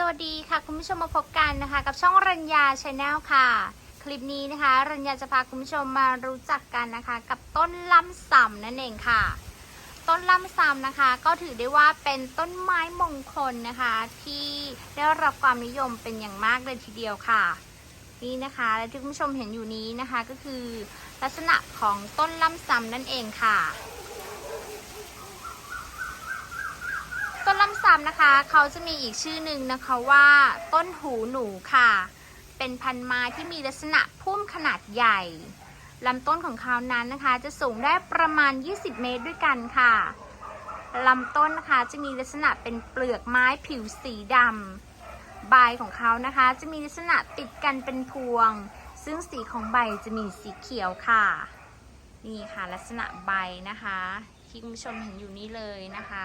สวัสดีค่ะ คุณผู้ชมมาพบกันนะคะ กับช่องรัญญาชาแนลค่ะ คลิปนี้นะคะ รัญญาจะพาคุณผู้ชมมารู้จักกันนะคะ กับต้นลำส่ำนั่นเองค่ะ ต้นลำส่ำนะคะ ก็ถือได้ว่าเป็นต้นไม้มงคลนะคะ ที่ได้รับความนิยมเป็นอย่างมากเลยทีเดียวค่ะ นี่นะคะและที่คุณผู้ชมเห็นอยู่นี้นะคะก็คือ ลักษณะของต้นลำส่ำนั่นเองค่ะ ต้นลำ ซำนะคะ เขาจะมีอีกชื่อหนึ่งนะคะว่าต้นหูหนูค่ะ เป็นพันธุ์ไม้ที่มีลักษณะพุ่มขนาดใหญ่ลำต้นของเขานั้นนะคะ จะสูงได้ประมาณ 20 เมตรด้วยกันค่ะลำต้นนะคะจะมีลักษณะเป็นเปลือกไม้ผิวสีดำใบของเขานะคะ จะมีลักษณะติดกันเป็นพวง ซึ่งสีของใบจะมีสีเขียวค่ะ นี่ค่ะลักษณะใบนะคะที่คุณผู้ชมเห็นอยู่นี้เลยนะคะ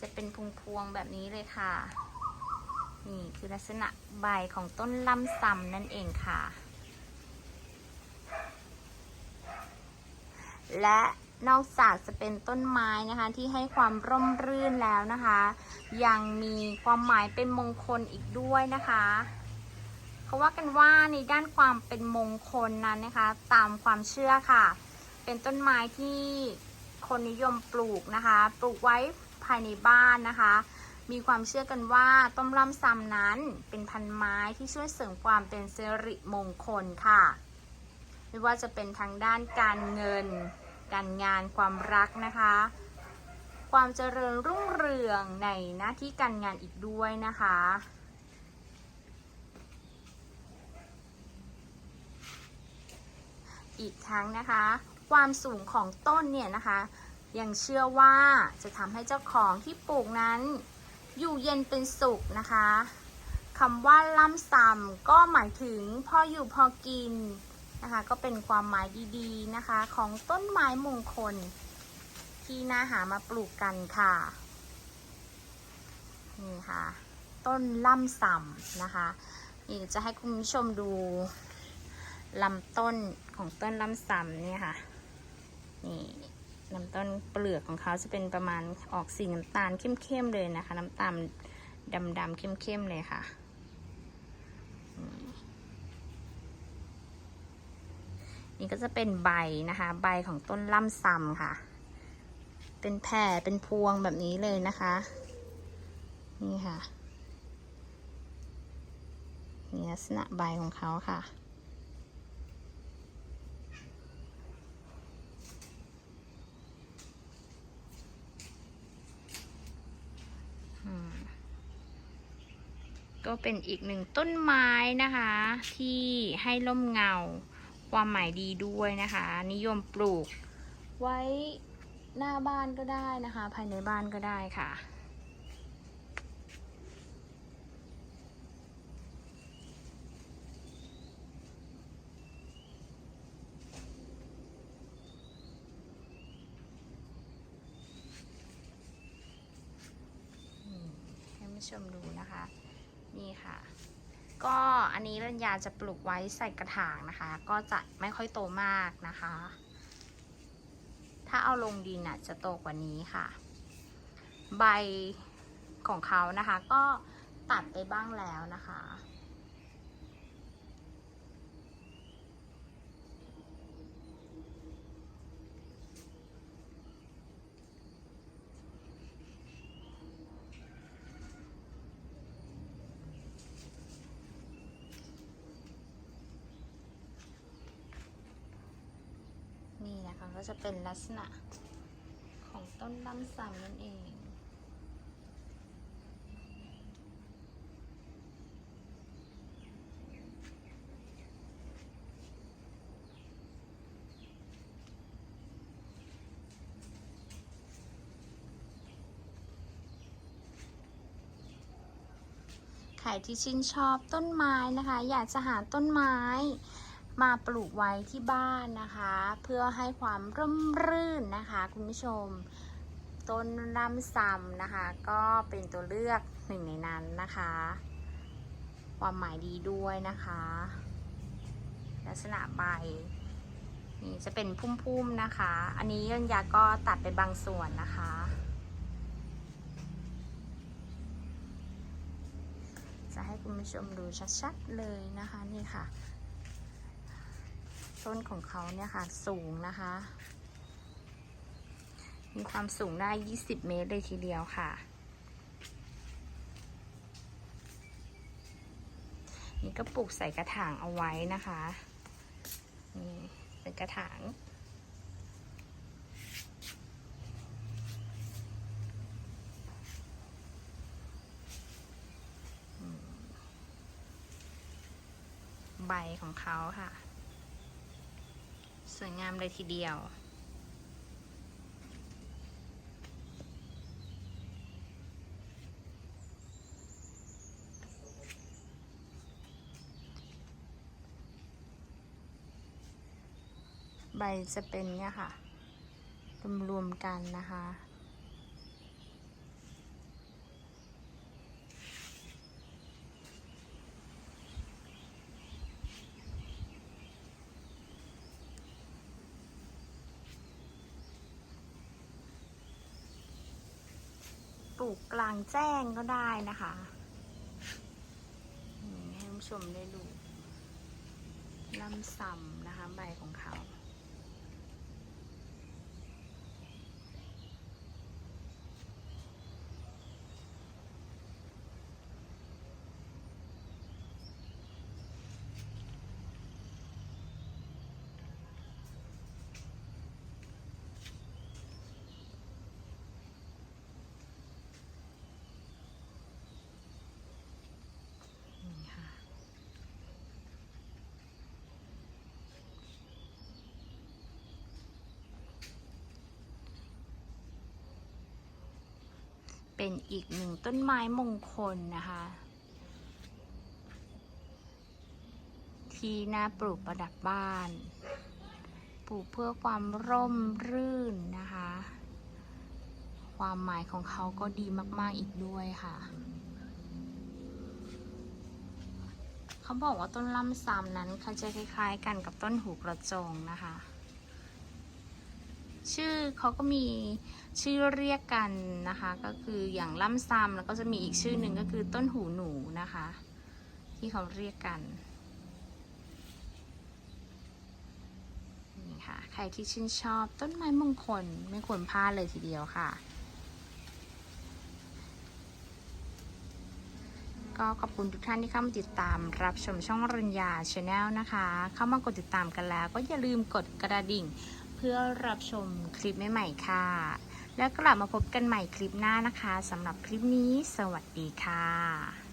จะเป็นพวงๆแบบนี้เลยค่ะ นี่คือลักษณะใบของต้นลำซำนั่นเองค่ะ และนอกจากจะเป็นต้นไม้นะคะที่ให้ความร่มรื่นแล้วนะคะ ยังมีความหมายเป็นมงคลอีกด้วยนะคะเขาว่ากันว่าในด้านความเป็นมงคลนั้นนะคะ ตามความเชื่อค่ะ เป็นต้นไม้ที่คนนิยมปลูกนะคะ ปลูกไว้ ภายในบ้านนะคะ มีความเชื่อกันว่าต้นลำซำนั้นเป็นพันไม้ที่ช่วยเสริมความเป็นสิริมงคลค่ะ ไม่ว่าจะเป็นทางด้านการเงิน การงานความรักนะคะ ความเจริญรุ่งเรืองในหน้าที่การงานอีกด้วยนะคะอีกทั้งนะคะ ความสูงของต้นเนี่ยนะคะ ยังเชื่อว่าจะทำให้เจ้าของที่ปลูกนั้น อยู่เย็นเป็นสุขนะคะคำว่าล่ำซำก็หมายถึงพออยู่พอกินนะคะก็เป็นความหมายดีๆนะคะของต้นไม้มงคล ที่น่าหามาปลูกกันค่ะนี่ค่ะ ต้นล่ำซำนะคะนี่จะให้คุณผู้ชมดูลำต้นของต้นล่ำซำเนี่ยค่ะนี่ ลำต้นเปลือกของเขาจะเป็นประมาณออกสีน้ำตาลเข้มๆเลยนะคะ น้ำตาลดำๆเข้มๆเลยค่ะ นี่ก็จะเป็นใบนะคะ ใบของต้นล่ำซำค่ะ เป็นแผ่เป็นพวงแบบนี้เลยนะคะ นี่ค่ะนี่ลักษณะใบของเขาค่ะ ก็เป็นอีกหนึ่งต้นไม้นะคะ ที่ให้ร่มเงา ความหมายดีด้วยนะคะ นิยมปลูก ไว้หน้าบ้านก็ได้นะคะ ภายในบ้านก็ได้ค่ะให้ผู้ชมดูนะคะ นี่ค่ะ ก็อันนี้รัญญาจะปลูกไว้ใส่กระถางนะคะ ก็จะไม่ค่อยโตมากนะคะ ถ้าเอาลงดินน่ะจะโตกว่านี้ค่ะ ใบของเขานะคะ ก็ตัดไปบ้างแล้วนะคะ ก็จะเป็นลักษณะของต้นลำซำนั่นเองใครที่ชื่นชอบต้นไม้นะคะ อยากจะหาต้นไม้ มาปลูกไว้ที่บ้านนะคะ เพื่อให้ความร่มรื่นนะคะ คุณผู้ชม ต้นลำซำนะคะ ก็เป็นตัวเลือกหนึ่งในนั้นนะคะ ความหมายดีด้วยนะคะ ลักษณะใบนี่จะเป็นพุ่มๆนะคะ อันนี้ยันยาก็ตัดไปบางส่วนนะคะ จะให้คุณผู้ชมดูชัดๆเลยนะคะนี่ค่ะ ต้นของเขาเนี่ยค่ะสูงนะคะ มีความสูงได้ 20 เมตรเลยทีเดียวค่ะ นี่ก็ปลูกใส่กระถางเอาไว้นะคะ นี่เป็นกระถางใบของเขาค่ะ สวยงามเลยทีเดียว ใบจะเป็นเนี่ยค่ะรวมๆกันนะคะ ปลูกกลางแจ้งก็ได้นะคะให้ผู้ชมได้ดูลำซ้ำนะคะใบของเขา เป็นอีกหนึ่งต้นไม้มงคลนะคะ ที่น่าปลูกประดับบ้าน ปลูกเพื่อความร่มรื่นนะคะ ความหมายของเขาก็ดีมาก ๆ อีกด้วยค่ะ เขาบอกว่าต้นล่ำซำนั้นเขาจะคล้าย ๆ กันกับต้นหูกระจงนะคะ ชื่อเขาก็มีชื่อเรียกกันนะคะ ก็คืออย่างล่ำซ้ำแล้วก็จะมีอีกชื่อหนึ่งก็คือต้นหูหนูนะคะ ที่เขาเรียกกันนี่ค่ะใครที่ชื่นชอบต้นไม้มงคลไม่ควรพลาดเลยทีเดียวค่ะ ก็ขอบคุณทุกท่านที่เข้ามาติดตามรับชมช่องรัญญาชาแนลนะคะ เข้ามากดติดตามกันแล้ว ก็อย่าลืมกดกระดิ่ง เพื่อรับชมคลิปใหม่ๆค่ะ แล้วกลับมาพบกันใหม่คลิปหน้านะคะสำหรับคลิปนี้ สวัสดีค่ะ